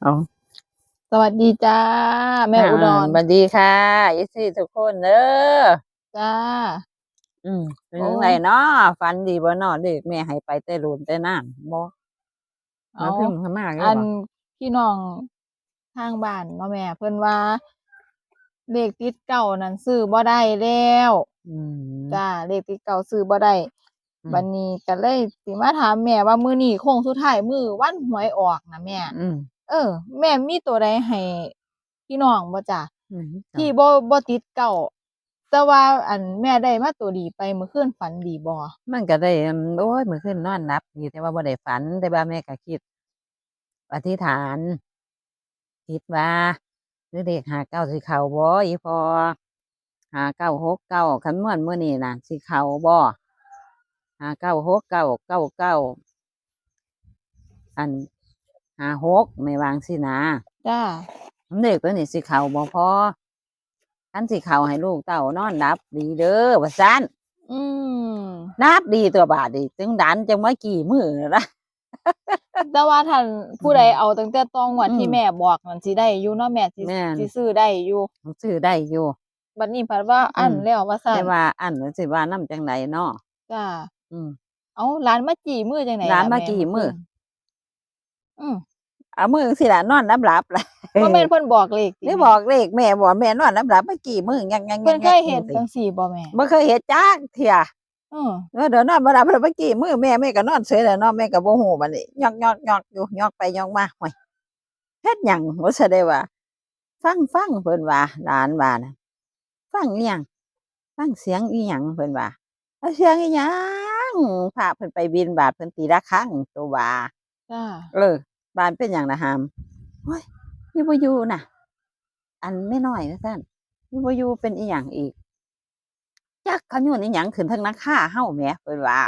เอาสวัสดีจ้า แม่อุดรสวัสดีค่ะยิซี่ทุกคนเด้อจ้า อืมเป็นโอ้จังไงเนาะฝันดีบ่เนาะเด็กแม่ให้ไปแต่รุนแต่น้ำบ่เอามาพึ่งข้างมากเลยอันบ่พี่น้องทางบ้านเนาะแม่ เพิ่นว่าเลขติดเก่านั้นซื้อบ่ได้แล้วอืมจ้าเลขติดเก่าซื้อบ่ได้อืมบัดนี้ก็เลยสิมาถามแม่ว่ามื้อนี้โค้งสุดท้ายมื้อวันหวยออกนะแม่อืม เออ แม่มีตัวใดให้พี่น้องบ่จ้ะอืมที่บ่บ่ติดเก่าแต่ว่าอันแม่ได้มาตัวดีไปเมื่อคืนฝันดีบ่มันก็ได้อืมโอ้ยมื้อคืนนอนหลับอยู่แต่ว่าบ่ได้ฝันแต่ว่าแม่ก็คิดอธิษฐานคิดว่าหรือเด็กหาเก้าสิเข้าบ่อีพอหาเก้าหกเก้าคันม่วนมื้อนี้น่ะสิเข้าบ่หาเก้าหกเก้าเก้าเก้าอัน หาหกไม่วางสินะจ้าเด็กตัวนี้สิเข้าบ่พอคันสิเข้าให้ลูกเต้านอนรับดีเด้อว่าซั่นอืมนับดีตัวบาดดีจึงดันจังมากี่มื้อละแต่ว่าท่านผู้ใดเอาตั้งแต่ตองวดอืมที่แม่บอกนั่นสิได้อยู่เนาะแม่สิแม่นสิซื้อได้อยู่ซื้อได้อยู่บัดนี้เพัดว่าอันอืมแล้วว่าซั่นแต่ว่าอันนั้นสิว่านํจังไดเนาะจ้าอืมเอาร้านมาจีมือจังไหนร้านล่ะมาแกี่มื้อ อืมเอามือสิล่ะนอนรับหลับล่ะบ่แม่นเพิ่นบอกเลขตินี่บอกเลขแม่บอกแม่นอนรับหลับมากี่มื้อยังยังเพิ่นเคยยังเฮ็ดสิจังซี่บ่แม่บ่เคยเฮ็ดจักเที่ยอือเออเดี๋ยวนอนบ่หลับแล้วมากี่มื้อแม่แม่ก็นอนเฉยแล้วเนาะแม่ก็บ่ฮู้บัดนี้ยอกยอกยอกอยู่ยอกไปยอกมาห่วยเฮ็ดหยังบ่ซะได้ว่า ฟังฟังเพิ่นว่าหลานว่านะฟังอีหยังฟังเสียงอีหยังเพิ่นว่าเอาเสียงอีหยังพาเพิ่นไปบินบาทเพิ่นตีระฆังตัวว่า จ้าเออบ้านเป็นอย่างนะฮามโอ้ยนี่บ่อยู่น่ะ อันไม่น้อยนะท่านนี่บ่อยู่เป็นอีหยังอีกจักเขาอยู่อีหยังขึ้นทางนังค่าเฮาแหม่เพิ่นว่า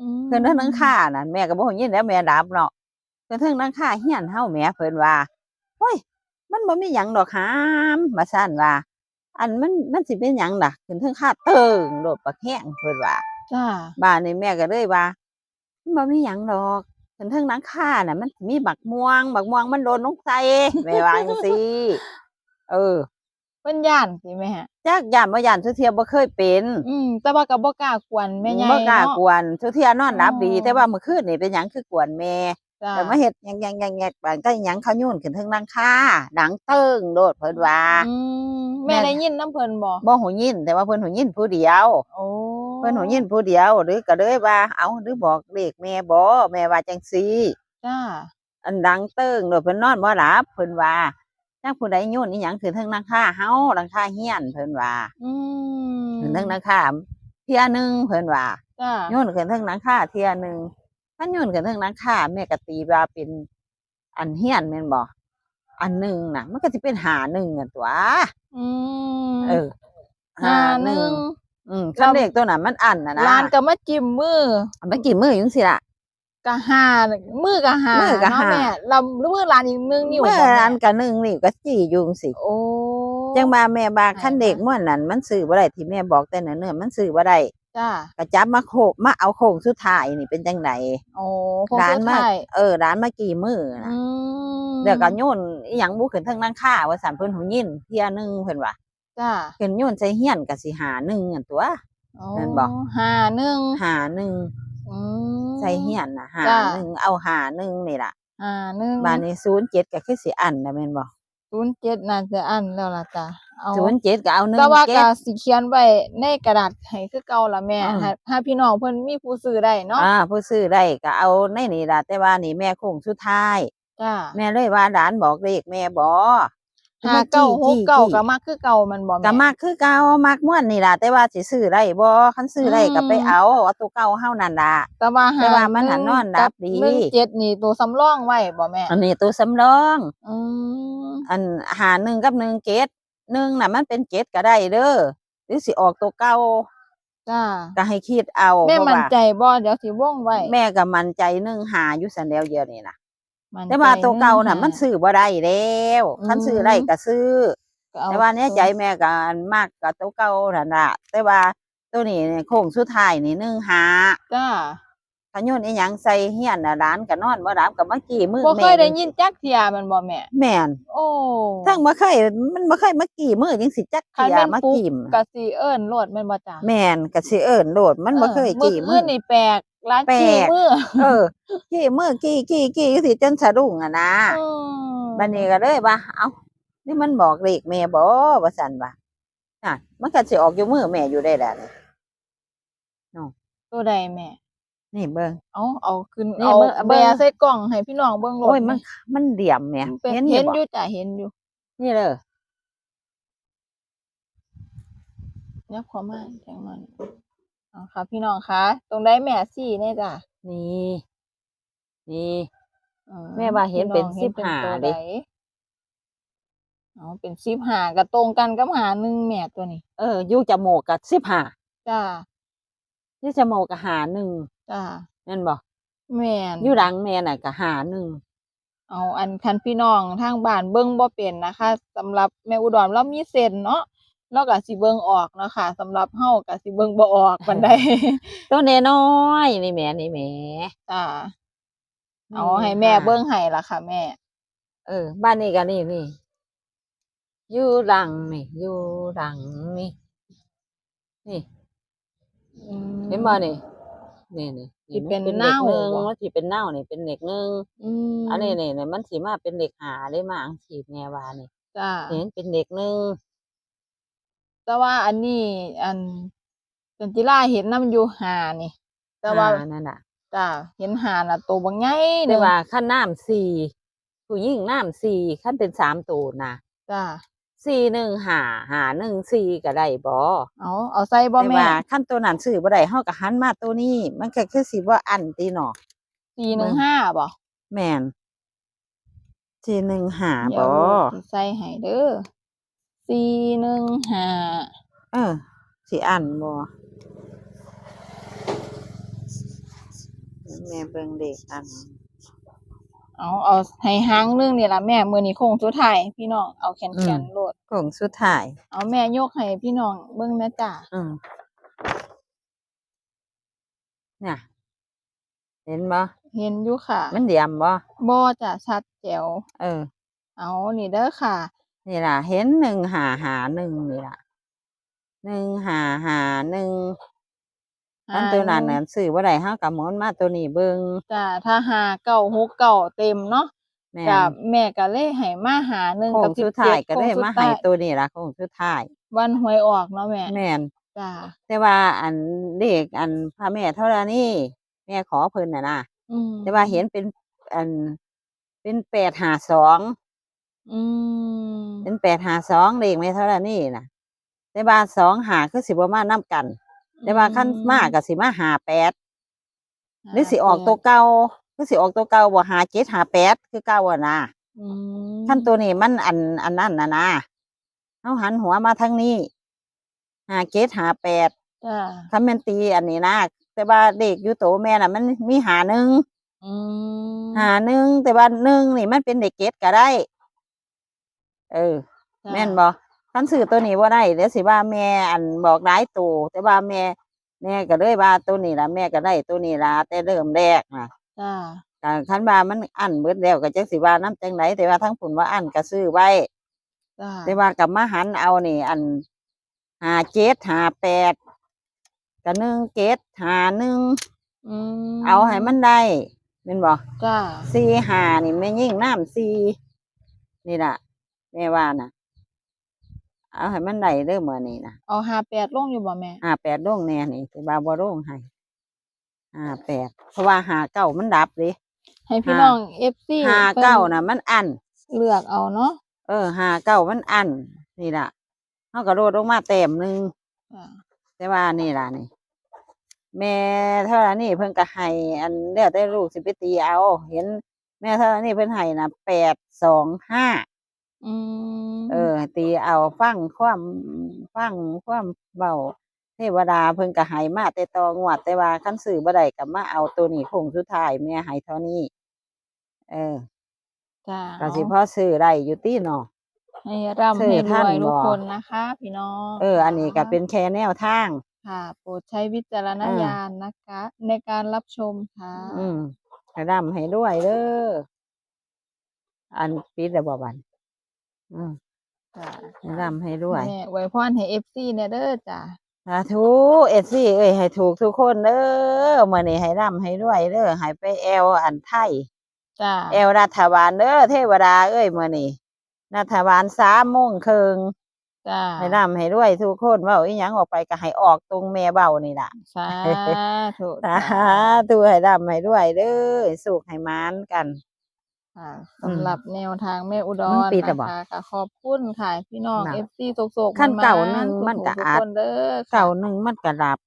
อืมขึ้นทางนังค่าน่ะแม่ก็บ่ฮู้ยินแล้วแม่ดับเนาะขึ้นทางนังค่าเฮียนเฮาแหม่เพิ่นว่าโอ้ยมันบ่มีหยังดอกหามว่าซั่นว่า อันมันมันสิเป็นหยังล่ะขึ้นทางค่าเติงโดดปักแห้งเพิ่นว่าจ้าบ้านนี่แม่ก็เลยว่ามันบ่มีหยังดอก ถึงเทิงนังค่าน่ะ มันมีบักม่วง บักม่วงมันโดนลงใส่แม่ว่าจังซี่เออเพิ่นย่านสิแม่จักย่านบ่ย่านทุเทียบ่เคยเป็น อืมแต่ว่าก็บ่กล้ากวนแม่ใหญ่บ่กล้าเนาะกวนทุเทียนอนหลับดีอ๋อแต่ว่าเมื่อคืนนี่เป็นหยังคือกวนแม่จ้าแต่มาเฮ็ดหยังยังยังแงกบางก็หยังเขายุ่นขึ้นเทิงนังค่าดังเติ้งโดดเพิ่นว่าอืมแม่แม่ได้ยินน้ำเพิ่นบ่บ่หูยินแต่ว่าเพิ่นหูยินผู้เดียว โอ้เพิ่นหูยินผู้เดียวหรือก็เลยว่า เอาหรือบอกเลขแม่บ่แม่ว่าจังซี่จ้าอันดังเติ้งโดยเพิ่นนอนบ่หลับเพิ่นว่าจักผู้ใดโยนอีหยังขึ้นเทั้งนังค่าเฮานังค่าเฮียนเพิ่นว่าอืมขึ้นเทั้งนังค่าเที่ยหนึงเพิ่นว่าจ้าโยนขึ้นเทั้งนังค่าเที่ยหนึงถ้าโยนขึ้นเทั้งนังค่าแม่ก็ตีว่าเป็น อันเฮียนแม่นบ่อันหนึงน่ะ มันก็สิเป็นหาหนึ่งอะตัวอืมเออหาหนึ่ง อืมคันเลขตัวนั้นมันอันน่ะนะร้านก็มาจิ้มมือเอาไปกี่มื้ออยู่สิล่ะก็หามือก็หามือก็เนาะหาแม่เรามือร้านอีกนึงนิ้วเมื่อบ่แม่อันก็หนึ่งนิ้วก็จี้อยู่จังสิโอ้จังมาแม่บาคันอ่าเด็กม่วนนั้นมันซื้อบ่ได้ที่แม่บอกแต่เนิ่นๆมันซื้อบ่ได้จ้าก็จับมาโคกมาเอาโค้งสุดท้ายนี่เป็นจังไดโอ้คงร้านสุดมาท้ายเออร้านมากี่มื้อนะอืมเดี๋ยวก็โยนอีหยังบ่ขึ้นเทั้งนังค่าว่าสันเพิ่นหูยินเที่ยหนึงเพิ่นว่า จ้าขึ้นโยนใส่เฮียนก็สิหาหนึ่งอันตัวโอ้แม่นบ่ หาหนึ่งหาหนึ่งอืม ใส่เฮียนน่ะหาจ้ะ หนึ่งเอาหาหนึ่งนี่ล่ะหาหนึ่งบานนี้07ก็คือสิอันน่ะแม่นบ่ศูนย์เจ็ดน่าจะอันแล้วล่ะจ้าเอา07ก็เอา1แต่ว่าเจ็ก็ดสิเขียนไว้ในกระดาษให้คือเก่าล่ะแม่อืม ให้ให้พี่น้องเพิ่นมีผู้ซื้อได้เนาะอ่าผู้ซื้อได้ก็เอาในนี่ล่ะแต่ว่านี่แม่โค้งสุดท้าย จ้าแม่เลยว่าร้านบอกเลขแม่บ่ หาเก้าหกเก้าจี้ก็มักคือเก่ามันบ่แม่ก็มักคือเก่ามักม่วนนี่ล่ะแต่ว่าสิซื้อได้บ่คันซื้อได้ก็ไปอืมเอาเอาตัวเก่าเฮานั่นล่ะแต่ว่าแต่ว่ามันหันหนอนรับดีหนึ่งเจ็ดนี่ตัวสำรองไว้บ่แม่อันนี้ตัวสำรองอืมอันหาหนึ่งกับหนึ่งเกตหนึ่งน่ะมันเป็นเกตก็ได้เด้อหรือสิออกตัวเก่าจ้าก็ให้คิดเอาแม่เพราะมั่นว่าใจบ่เดี๋ยวสิวงไว้แม่ก็มั่นใจหนึ่งหาอยู่สันเดียวเดียวนี่นะ มั่นแต่ว่าใจตัวเก่าน่ะหงมันซื้อบ่ได้แล้วคันซื้อได้ก็ซื้อก็เอแต่ว่าเนี่ยใจแม่ก็มากกับตัวเก่านั่นล่ะแต่ว่าตัวนี้เนี่ยโค้งสุดท้ายนี่หนึ่งหาจ้าขยนอีหยังใส่เฮียนน่ะร้านก็นอนบ่รับก็มากี้มือบ่แม่เคยได้ยินจักเที่ยแมันบ่แม่แม่นโอ้ทั้งบ่เคยมันบ่เคยมากี้มือจังสิจักคันเที่ยแม่นมาปุ๊บกิมก็สิเอิ้นโลดแม่นบ่จ้ะแม่นก็สิเอิ้นโลดมันบ่เคยออกี้มืมื้ออนี่แปลก ร้านแปลกขี้มือเออกี้มือกี้กี้กี้สิจนสะดุ้งอะนะอืมบัดนี้ก็เลยว่าเอ้านี่มันบอกเลขแม่บ่ว่าซั่นว่าน่ะ มันก็สิออกอยู่มือแม่อยู่ได้แหละนี่ตัวใดแม่ นี่เบิ่งเอาเอาขึ้นนี่เอาเบิ่งแบะใส่กล่องให้พี่น้องเบิ่งโลดโอ้ยมันมันเดี่ยมแหม่เป็นเห็นอเห็ยู่นบ่อยู่จ้ะเห็นอยู่นี่เด้อยับเข้ามาจังนั้น เอาค่ะพี่น้องคะตรงได้แม่สี่เนี่ยจ้ะนี่นี่อืแม่ว่าเห็นเป็นพี่อง15ตัวเด้ ใเอาเป็นสิบหาก็ตรงกันกับหาหนึ่งแม่ตัวนี้เอออยู่จมูกก็15จ้าอยู่จมูกก็หาหนึ่งจ้านั่นบ่แม่น อยู่ดังแม่น่ะก็หาหนึ่งเอาอันคันพี่น้องทางบ้านเบิ่งบ่เป็นนะคะสำหรับแม่อุดรเรามีเส้นเนาะ เราก็สิเบิ่งออกเนาะค่ะสำหรับเฮาก็สิเบิ่งบ่ออกปานใด ตัวน้อยๆนี่แหม่นี่แหม่จ้าเอาให้แม่เบิ่งให้ล่ะค่ะ แม่ เออ บ้านนี้ก็นี่นี่อยู่ดังนี่อยู่ดังนี่นี่อืมเห็นบ่นี่นี่นี่สิเป็นมัเน่าหนึ่งบ่มันสิเป็นเน่านี่เป็นเด็กหนึ่งอืมอันนี้นี่นี่มันสิมาเป็นเด็กหาได้มาอังสีแม่ว่านี่จ้าเห็นเป็นเด็กหนึ่ง แต่ว่าอันนี้อันจันจิราเห็นนำอยู่หานี่ แต่ว่าหนั่นน่ะจ้าเห็นหาน่ะตัวบ่ใหญ่แต่เด้อว่าขั้นน้ำสี่ผู้หญิงน้ำสี่ขั้นเป็นสามตัวนะจ้าสี่หนึ่งหาหาหนึ่งสี่ก็ได้บ่เอาเอาใส่บ่แต่แม่ว่าขั้นตัวนั้นซื้อบ่ได้เฮาก็หันมาตัวนี้ มันก็คือสิว่าอันตีเนาะ415บ่แม่นสี่หนึ่งหาเดี๋ยบ่วลูกสิใส่ให้เด้อ 415เออสิอันบ่แม่เบิ่งเด็กอันเอาเอาให้หางหนึงนี่ล่ะแม่มื้อนี้คงสุดท้ายพี่น้องเอาแขนๆโลดของสุดท้าย เอาแม่ยกให้พี่น้องเบิ่งแม่จ้าอืมเนี่ยเห็นบ่เห็นอยู่ค่ะมันเดียมบ่บ่จ้ะชัดแจ๋ว เออ เอานี่เด้อค่ะ นี่ล่ะ เห็นหนึ่งหาหาหนึ่งนี่ล่ะหนึ่งหาหาหนึ่งอันตัวนั้นน่ะซื้อบ่ได้เฮาก็หมุนมาตัวนี้เบิ่งจ้ะถ้าหาเก่าหกเก่าเต็มเนาะแม่จ้ะนแม่ก็เลยให้มาหาหนึ่งโค้กับงสิสุบดท้าเจ็ยดก็โค้งได้สุดมาให้ท้ายตัวนี้ล่ะโค้งสุดท้าย วันหวยออกเนาะแม่แม่นจ้ะแต่ว่าอันเด็กอันพระแม่เท่านี้แม่ขอเพิ่นน่ะนะอืมแต่ว่าเห็นเป็นอันเป็นแปดหาสอง อืมเป็นแปดหาสองเด็กแม่เท่านี้น่ะแต่ว่าสองหาคือสิบ่มานํกัน แต่ว่าขั้นมากก็สิมาหาแปดหรือสิออกตัวเก่าคือสิออกตัวเก่าบ่หาเจ็ดหาแปดคือเก่าอะนะอืมขั้นตัวนี้มันอันอันนั้นน่ะนะเฮาหันหัวมาทางนี้หาเจ็ดหาแปดจ้ะคันแม่นตีอันนี้นะแต่ว่าเด็กอยู่โตแม่น่ะ มันมีหาหนึ่งอืมหาหนึ่งแต่ว่าหนึ่งนี่มันเป็นเด็กเกตก็ได้ เออจ้ะแม่นบ่คันซื้อตัวนี้บ่ได้เดี๋ยวสิว่าแม่อันบอกหลายตัวแต่ว่าแม่แม่ก็เลยว่าตัวนี้ล่ะแม่ก็ได้ตัวนี้ล่ะแต่เริ่มแรกน่ะจ้ะก็คันว่ามันอันเบิดแล้วก็จักสิว่าน้ำจังไดแต่ว่าทั้งผุนว่าอันก็ซื้อไว้จ้ะแต่ว่ากลับมาหันเอานี่ อันหาเจ็ดหาแปดกับหนึ่งเจ็ดหาหนึ่งอืมเอาให้มันได้เป็นบ่จ้ะสี่หานี่ไม่ยิ่งน้ำสี่นี่ล่ะ แม่ว่าน่ะเอาให้มันได้เด้อมื่อนี้นะเอาหาแปดลงอยู่บ่แม่ห้าแปดโร่งแน่นี่แต่บาบ่โร่งให้ห้าแปดเพราะว่าหาเก้ามันดับเลยให้พี่หาน้อง FC หาเก้าน่ะมันอันเลือกเอาเนาะเออหาเก้ามันอันนี่ล่ะเขาก็โดดลงมาแต้มหนึ่งจ้ะแต่ว่านี่ล่ะนี่ แม่เท่านี้เพิ่นก็ให้อันเดียวแต่ลูกสิไปตีเอา เห็น แม่เท่านี้เพิ่นให้นะแปดสองห้า อืมเออ ตีเอาฟังความฟังความเบาเทวดาเพิ่นก็ให้มาแต่ตองวด แต่ว่าคันซื้อบ่ได้ก็มาเอาตัวนี้โคงสุดท้ายแม่ให้เท่านี้ เออจ้ะก็สิพอซื้อได้อยู่ตีเนาะ ให้ร่ำซื้อให้รท่านวยทุกบ่คนนะคะ พี่น้องเออ อันนี้ก็เป็นแค่แนวทาง ค่ะโปรดใช้วิจารณอ่าญาณนะคะ ในการรับชมค่ะอืมให้ร่ำให้ด้วยเด้ออันปิดแล้วบ่บัน อืมค่ะให้ร่ำให้ด้วยแม่อวยพรให้ FC เนี่ยเด้อจ้ะสาธุเอดซี่เอ้ยให้ถูกทุกคนเด้อมื้อนี้ให้ร่ำให้ด้วยเด้อให้ไปแอวอันไทย จ้ะแอวรัฐบาลเด้อเทวดาเอ้ยมื้อนี้รัฐบาลสามโมงครึ่งจ้ะให้ร่ำให้ด้วยทุกคนเว้าอีหยังออกไปก็ให้ออกตรงแม่เบ้านี่ล่ะ สาธุสาธุให้ร่ำให้ด้วยเด้อให้สุขให้หมานกัน ค่ะอืมสำหรับแนวทางแม่อุดมันรปิดแล้วนะบ่คะก็ขอบคุณค่ะพี่น้องน่ะ FC โศกๆขั้นๆเก่าหนึ่งมันก็ทุๆอาจคนเด้อค่ะ เก่าหนึงมันก็หลับ